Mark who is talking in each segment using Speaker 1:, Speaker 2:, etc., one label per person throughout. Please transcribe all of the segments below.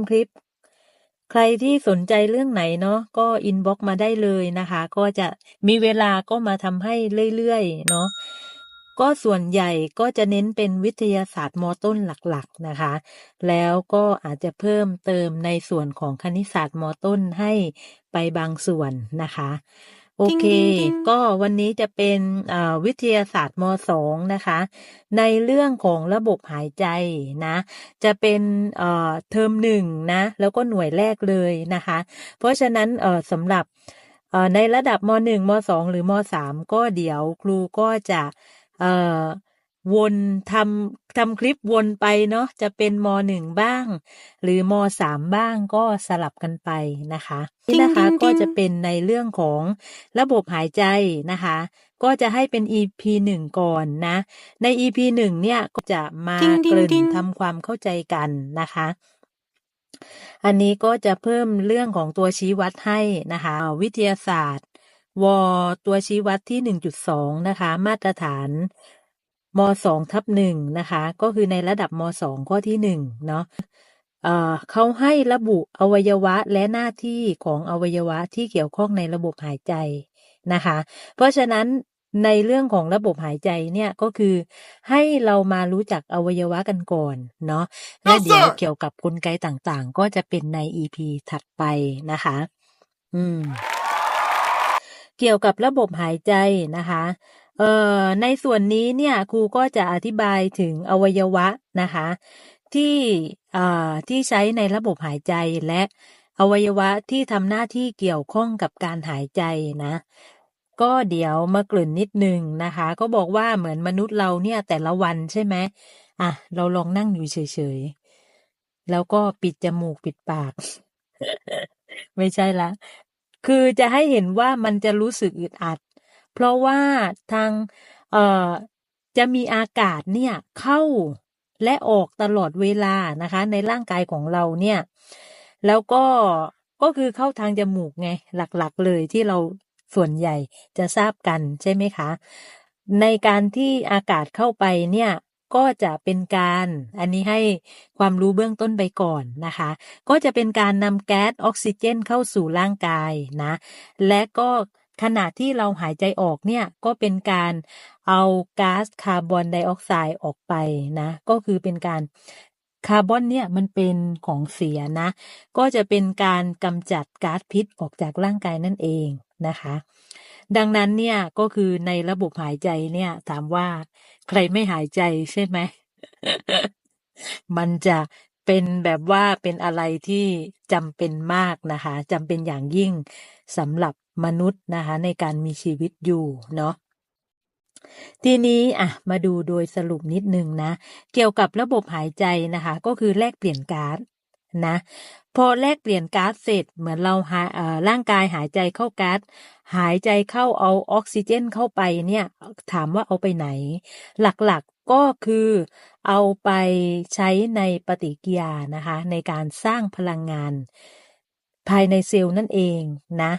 Speaker 1: ำคลิป ใครที่สนใจเรื่องไหนเนาะก็อินบ็อกมาได้เลยนะคะ ก็จะมีเวลาก็มาทำให้เรื่อยๆเนาะก็ส่วนใหญ่ก็จะเน้นเป็นวิทยาศาสตร์มต้นหลักๆนะคะ แล้วก็อาจจะเพิ่มเติมในส่วนของคณิตศาสตร์มต้นให้ไปบางส่วนนะคะ โอเค ก็วันนี้จะเป็นวิทยาศาสตร์มสองนะคะ ในเรื่องของระบบหายใจนะ จะเป็นเทอมหนึ่งนะ แล้วก็หน่วยแรกเลยนะคะ เพราะฉะนั้นสำหรับในระดับมหนึ่งมสองหรือมสามก็เดี๋ยวครูก็จะเอ่อ วนทำทำคลิปวนไปเนาะจะเป็นมหนึ่งบ้าง หรือมสามบ้างก็สลับกันไปนะคะนี่นะคะก็จะเป็นในเรื่องของระบบหายใจนะคะ ก็จะให้เป็น EP หนึ่งก่อนนะ ใน EP หนึ่งเนี่ยก็จะมาเกริ่นทำความเข้าใจกันนะคะอันนี้ก็จะเพิ่มเรื่องของตัวชี้วัดให้นะคะ วิทยาศาสตร์ ว ตัวชี้วัดที่ 1.2 นะคะ มาตรฐาน ม2ทับ1นะคะ ก็คือในระดับม2ข้อที่1เนาะเขาให้ระบุอวัยวะและหน้าที่ของอวัยวะที่เกี่ยวข้องในระบบหายใจนะคะ เพราะฉะนั้นในเรื่องของระบบหายใจเนี่ยก็คือให้เรามารู้จักอวัยวะกันก่อนเนาะและเดี๋ยวเกี่ยวกับกลไกต่างๆ ก็จะเป็นใน EP ถัดไปนะคะ อืม เกี่ยวกับระบบหายใจนะคะ เอ่อในส่วนนี้เนี่ยครูก็จะอธิบายถึงอวัยวะนะคะที่อ่าที่ใช้ในระบบหายใจและอวัยวะที่ทำหน้าที่เกี่ยวข้องกับการหายใจนะ ก็เดี๋ยวมากลืนนิดนึงนะคะ ก็บอกว่าเหมือนมนุษย์เราเนี่ยแต่ละวันใช่ไหมอะเราลองนั่งอยู่เฉยๆ แล้วก็ปิดจมูกปิดปาก ไม่ใช่ละ คือจะให้เห็นว่ามันจะรู้สึกอึดอัด เพราะว่าทางเอ่อจะมีอากาศเนี่ยเข้าและออกตลอดเวลานะคะ ในร่างกายของเราเนี่ย แล้วก็ก็คือเข้าทางจมูกไง หลักๆเลยที่เราส่วนใหญ่จะทราบกันใช่ไหมคะ ในการที่อากาศเข้าไปเนี่ยก็จะเป็นการ อันนี้ให้ความรู้เบื้องต้นไปก่อนนะคะ ก็จะเป็นการนำแก๊สออกซิเจนเข้าสู่ร่างกายนะ และก็ ขณะที่เราหายใจออกเนี่ยก็เป็นการเอาก๊าซคาร์บอนไดออกไซด์ออกไปนะ ก็คือเป็นการคาร์บอนเนี่ยมันเป็นของเสียนะ ก็จะเป็นการกำจัดก๊าซพิษออกจากร่างกายนั่นเองนะคะ ดังนั้นเนี่ยก็คือในระบบหายใจเนี่ยถามว่าใครไม่หายใจใช่ไหม มันจะ เป็นแบบว่าเป็นอะไรที่จำเป็นมากนะคะจำเป็นอย่างยิ่งสำหรับมนุษย์นะคะในการมีชีวิตอยู่เนาะทีนี้อะมาดูโดยสรุปนิดนึงนะ เกี่ยวกับระบบหายใจนะคะ ก็คือแลกเปลี่ยนก๊าซนะ พอแลกเปลี่ยนก๊าซเสร็จเหมือนเราหาร่างกายหายใจเข้าก๊าซหายใจเข้าเอาออกซิเจนเข้าไปเนี่ย ถามว่าเอาไปไหน หลักๆ ก็คือเอาไปใช้ในปฏิกิริยานะคะ ในการสร้างพลังงาน ภายในเซลล์นั่นเองนะ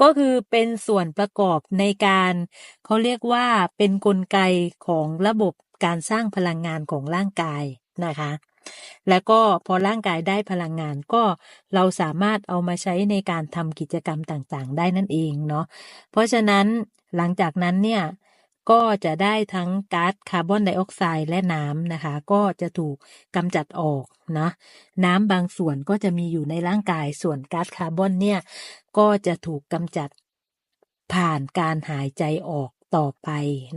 Speaker 1: ก็คือเป็นส่วนประกอบในการเขาเรียกว่าเป็นนกลไกของระบบการสร้างพลังงานของร่างกายนะคะ แล้วก็พอร่างกายได้พลังงานก็เราสามารถเอามาใช้ในการทำกิจกรรมต่างๆ ได้นั่นเองเนาะเพราะฉะนั้นหลังจากนั้นเนี่ย ก็จะได้ทั้งก๊าซคาร์บอนไดออกไซด์และน้ำนะคะ ก็จะถูกกำจัดออกนะน้ำบางส่วนก็จะมีอยู่ในร่างกายส่วนก๊าซคาร์บอนเนี่ยก็จะถูกกำจัดผ่านการหายใจออกต่อไป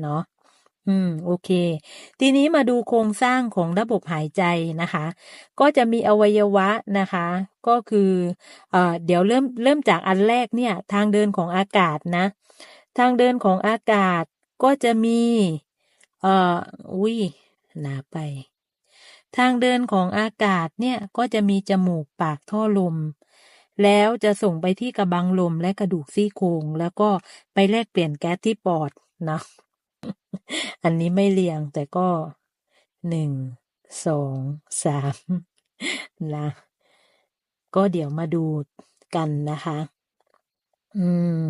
Speaker 1: เนาะอืม โอเค ทีนี้มาดูโครงสร้างของระบบหายใจนะคะ ก็จะมีอวัยวะนะคะ ก็คือเอ่อเดี๋ยวเริ่มเริ่มจากอันแรกเนี่ย ทางเดินของอากาศนะ ทางเดินของอากาศ ก็จะมี เอ่อ อุ้ย หนาไป ทางเดินของอากาศเนี่ยก็จะมีจมูกปากท่อลม แล้วจะส่งไปที่กระบังลมและกระดูกซี่โครงแล้วก็ไปแลกเปลี่ยนแก๊สที่ปอดนะ อันนี้ไม่เรียงแต่ก็หนึ่งสองสามนะ ก็เดี๋ยวมาดูกันนะคะ อืม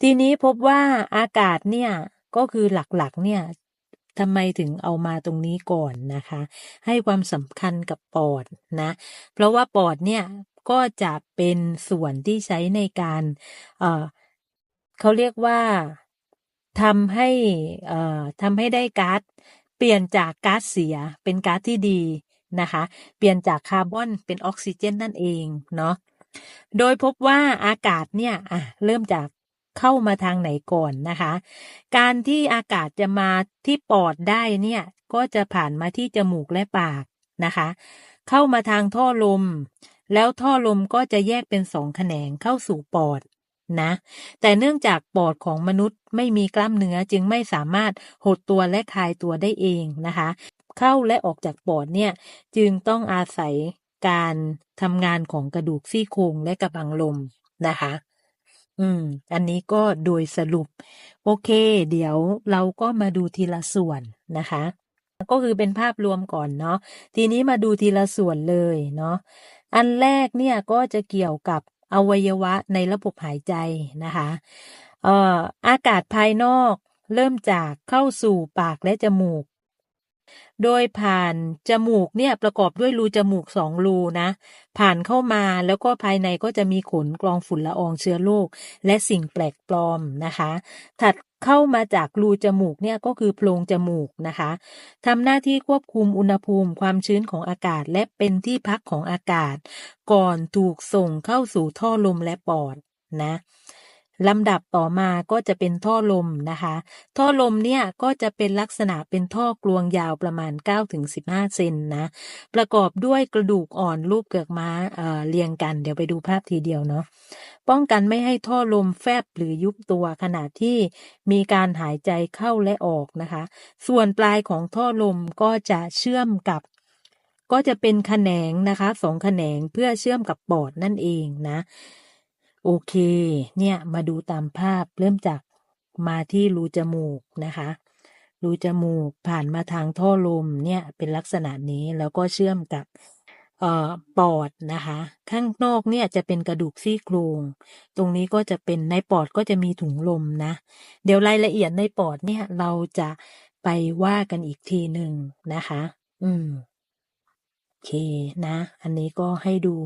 Speaker 1: ทีนี้พบว่าอากาศเนี่ย ก็คือหลักๆ เนี่ยทำไมถึงเอามาตรงนี้ก่อนนะคะ ให้ความสำคัญกับปอดนะ เพราะว่าปอดเนี่ยก็จะเป็นส่วนที่ใช้ในการเเขาเรียกว่าทำให้ทำให้ได้ก๊าซเปลี่ยนจากก๊าซเสียเป็นก๊าซที่ดีนะคะ เปลี่ยนจากคาร์บอนเป็นออกซิเจนนั่นเองเนาะโดยพบว่าอากาศเนี่ยอะเริ่มจาก เข้ามาทางไหนก่อนนะคะ การที่อากาศจะมาที่ปอดได้เนี่ยก็จะผ่านมาที่จมูกและปากนะคะ เข้ามาทางท่อลม แล้วท่อลมก็จะแยกเป็นสองแขนงเข้าสู่ปอดนะ แต่เนื่องจากปอดของมนุษย์ไม่มีกล้ามเนื้อจึงไม่สามารถหดตัวและคลายตัวได้เองนะคะ เข้าและออกจากปอดเนี่ยจึงต้องอาศัยการทำงานของกระดูกซี่โครงและกระบังลมนะคะ อืม อันนี้ก็โดยสรุป โอเค เดี๋ยวเราก็มาดูทีละส่วนนะคะ ก็คือเป็นภาพรวมก่อนเนาะทีนี้มาดูทีละส่วนเลยเนาะอันแรกเนี่ยก็จะเกี่ยวกับอวัยวะในระบบหายใจนะคะเอ่ออากาศภายนอกเริ่มจากเข้าสู่ปากและจมูก โดยผ่านจมูกเนี่ยประกอบด้วยรูจมูกสองรูนะ ผ่านเข้ามาแล้วก็ภายในก็จะมีขนกรองฝุ่นละอองเชื้อโรคและสิ่งแปลกปลอมนะคะ ถัดเข้ามาจากรูจมูกเนี่ยก็คือโพรงจมูกนะคะทำหน้าที่ควบคุมอุณหภูมิความชื้นของอากาศ และเป็นที่พักของอากาศ ก่อนถูกส่งเข้าสู่ท่อลมและปอดนะ ลำดับต่อมาก็จะเป็นท่อลมนะคะ ท่อลมเนี่ยก็จะเป็นลักษณะเป็นท่อกลวงยาวประมาณ 9-15 เซนนะ ประกอบด้วยกระดูกอ่อนรูปเกือกม้าเอ่อเรียงกัน เดี๋ยวไปดูภาพทีเดียวเนาะ ป้องกันไม่ให้ท่อลมแฟบหรือยุบตัวขณะที่มีการหายใจเข้าและออกนะคะ ส่วนปลายของท่อลมก็จะเชื่อมกับก็จะเป็นแขนงนะคะสองแขนงเพื่อเชื่อมกับปอดนั่นเองนะ โอเค เนี่ยมาดูตามภาพเริ่มจากมาที่รูจมูกนะคะรูจมูกผ่านมาทางท่อลมเนี่ยเป็นลักษณะนี้แล้วก็เชื่อมกับออปอดนะคะ ข้างนอกเนี่ยจะเป็นกระดูกซี่โครง ตรงนี้ก็จะเป็นในปอดก็จะมีถุงลมนะ เดี๋ยวรายละเอียดในปอดเนี่ยเราจะไปว่ากันอีกทีหนึ่งนะคะ อืม โอเคนะ อันนี้ก็ให้ดู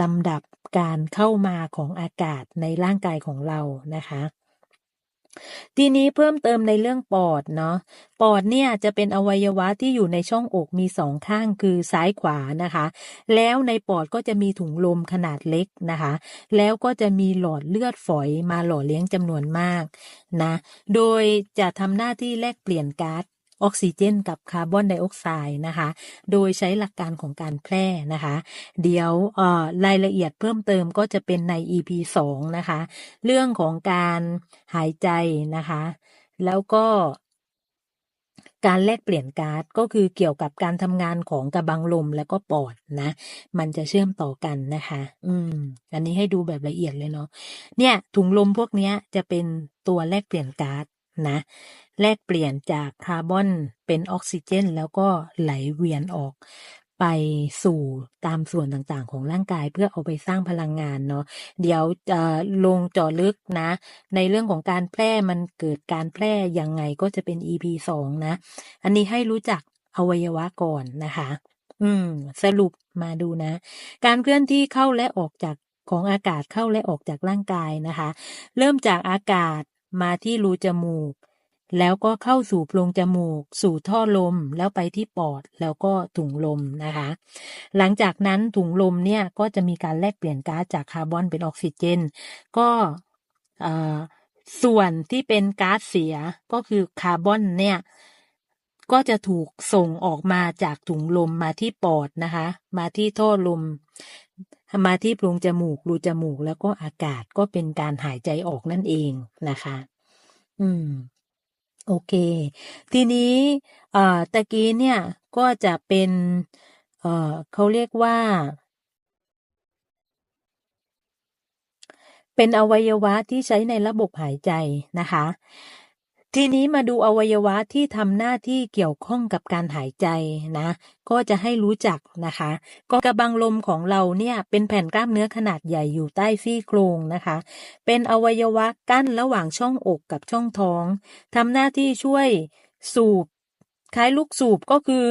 Speaker 1: ลำดับการเข้ามาของอากาศในร่างกายของเรานะคะทีนี้เพิ่มเติมในเรื่องปอดเนาะปอดเนี่ยจะเป็นอวัยวะที่อยู่ในช่องอกมีสองข้างคือซ้ายขวานะคะ แล้วในปอดก็จะมีถุงลมขนาดเล็กนะคะ แล้วก็จะมีหลอดเลือดฝอยมาหล่อเลี้ยงจำนวนมากนะโดยจะทำหน้าที่แลกเปลี่ยนก๊าซ ออกซิเจน กับคาร์บอนไดออกไซด์นะคะ โดยใช้หลักการของการแพร่นะคะ เดี๋ยวรายละเอียดเพิ่มเติมก็จะเป็นใน EP 2 นะคะ เรื่องของการหายใจนะคะ แล้วก็การแลกเปลี่ยนก๊าซก็คือเกี่ยวกับการทำงานของกระบังลมแล้วก็ปอดนะ มันจะเชื่อมต่อกันนะคะ อืม อันนี้ให้ดูแบบละเอียดเลยเนาะเนี่ยถุงลมพวกนี้จะเป็นตัวแลกเปลี่ยนก๊าซ นะแลกเปลี่ยนจากคาร์บอนเป็นออกซิเจน แล้วก็ไหลเวียนออกไปสู่ตามส่วนต่างๆ ของร่างกายเพื่อเอาไปสร้างพลังงานเนาะเดี๋ยวจะลงจาะลึกนะ ในเรื่องของการแพร่มันเกิดการแพร่ยังไงก็จะเป็น EP สองนะ อันนี้ให้รู้จักอวัยวะก่อนนะคะ อืม สรุปมาดูนะ การเคลื่อนที่เข้าและออกจากของอากาศเข้าและออกจากร่างกายนะคะ เริ่มจากอากาศ มาที่รูจมูก แล้วก็เข้าสู่โพรงจมูก สู่ท่อลมแล้วไปที่ปอดแล้วก็ถุงลมนะคะ หลังจากนั้นถุงลมเนี่ยก็จะมีการแลกเปลี่ยนก๊าซจากคาร์บอนเป็นออกซิเจน ก็ส่วนที่เป็นก๊าซเสียก็คือคาร์บอนเนี่ยก็จะถูกส่งออกมาจากถุงลมมาที่ปอดนะคะ มาที่ท่อลม มาที่โพรงจมูกรูจมูกแล้วก็อากาศก็เป็นการหายใจออกนั่นเองนะคะ อืม โอเค ทีนี้เอ่อตะกี้เนี่ยก็จะเป็น เอ่อเขาเรียกว่า เป็นอวัยวะที่ใช้ในระบบหายใจนะคะ ทีนี้มาดูอวัยวะที่ทำหน้าที่เกี่ยวข้องกับการหายใจนะ ก็จะให้รู้จักนะคะ ก็กระบังลมของเราเนี่ยเป็นแผ่นกล้ามเนื้อขนาดใหญ่อยู่ใต้ซี่โครงนะคะ เป็นอวัยวะกั้นระหว่างช่องอกกับช่องท้องทำหน้าที่ช่วยสูบคล้ายลูกสูบก็คือ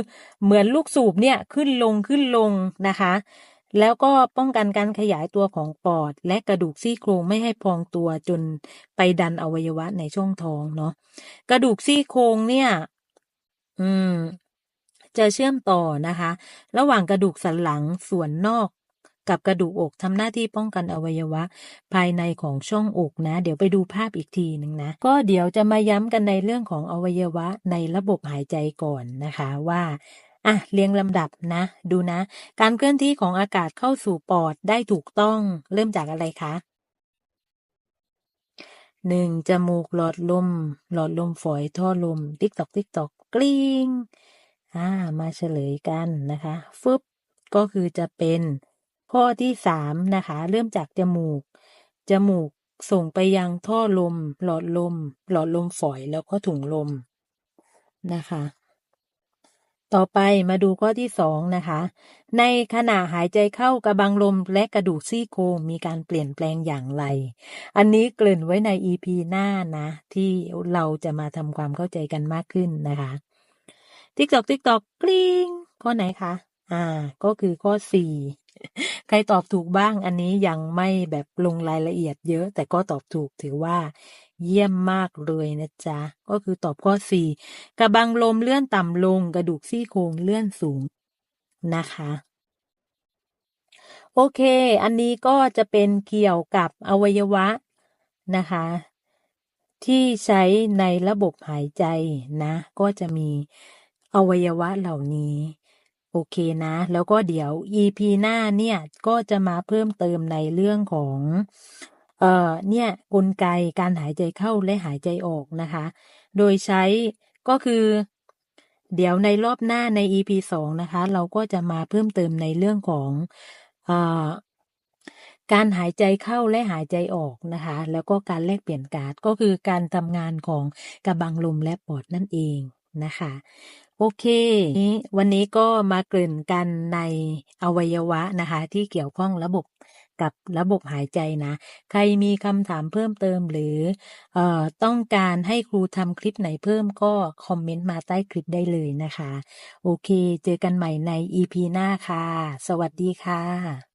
Speaker 1: เหมือนลูกสูบเนี่ยขึ้นลงขึ้นลงนะคะ แล้วก็ป้องกันการขยายตัวของปอด และกระดูกซี่โครงไม่ให้พองตัวจนไปดันอวัยวะในช่องท้องเนาะกระดูกซี่โครงเนี่ย อืม จะเชื่อมต่อนะคะ ระหว่างกระดูกสันหลังส่วนนอกกับกระดูกอกทำหน้าที่ป้องกันอวัยวะ ภายในของช่องอกนะ เดี๋ยวไปดูภาพอีกทีหนึ่งนะ ก็เดี๋ยวจะมาย้ำกันในเรื่องของอวัยวะในระบบหายใจก่อนนะคะว่า อะเรียงลำดับนะ ดูนะ การเคลื่อนที่ของอากาศเข้าสู่ปอดได้ถูกต้อง เริ่มจากอะไรคะหนึ่งจมูกหลอดลม หลอดลมฝอยท่อลม ติ๊กตอกติ๊กตอกกลิ้งอ่ามาเฉลยกันนะคะฟึบก็คือจะเป็นข้อที่สามนะคะ เริ่มจากจมูก จมูกส่งไปยังท่อลม หลอดลม หลอดลมฝอยแล้วก็ถุงลมนะคะ ต่อไปมาดูข้อที่สองนะคะ ในขณะหายใจเข้ากระบังลมและกระดูกซี่โครงมีการเปลี่ยนแปลงอย่างไร อันนี้เกริ่นไว้ใน EP หน้านะ ที่เราจะมาทำความเข้าใจกันมากขึ้นนะคะติ๊กตอกติ๊กตอกกลิ้งข้อไหนคะ อ่า ก็คือข้อสี่ใครตอบถูกบ้างอันนี้ยังไม่แบบลงรายละเอียดเยอะ แต่ก็ตอบถูกถือว่า เยี่ยมมากเลยนะจ๊ะ ก็คือตอบข้อสี่กระบังลมเลื่อนต่ำลง กระดูกซี่โครงเลื่อนสูงนะคะ โอเค อันนี้ก็จะเป็นเกี่ยวกับอวัยวะนะคะ ที่ใช้ในระบบหายใจนะ ก็จะมีอวัยวะเหล่านี้โอเคนะ แล้วก็เดี๋ยว EP หน้าเนี่ย ก็จะมาเพิ่มเติมในเรื่องของ เอ่อเนี่ยกลไกการหายใจเข้าและหายใจออกนะคะ โดยใช้ก็คือ เดี๋ยวในรอบหน้าใน EP สองนะคะ เราก็จะมาเพิ่มเติมในเรื่องของเอ่อการหายใจเข้าและหายใจออกนะคะ แล้วก็การแลกเปลี่ยนก๊าซก็คือการทำงานของกระบังลมและปอดนั่นเองนะคะ โอเควันนี้ก็มาเกริ่นกันในอวัยวะนะคะ ที่เกี่ยวข้องระบบ กับระบบหายใจนะ ใครมีคำถามเพิ่มเติมหรือออต้องการให้ครูทำคลิปไหนเพิ่มก็คอมเมนต์มาใต้คลิปได้เลยนะคะ โอเค เจอกันใหม่ใน EP หน้าค่ะ สวัสดีค่ะ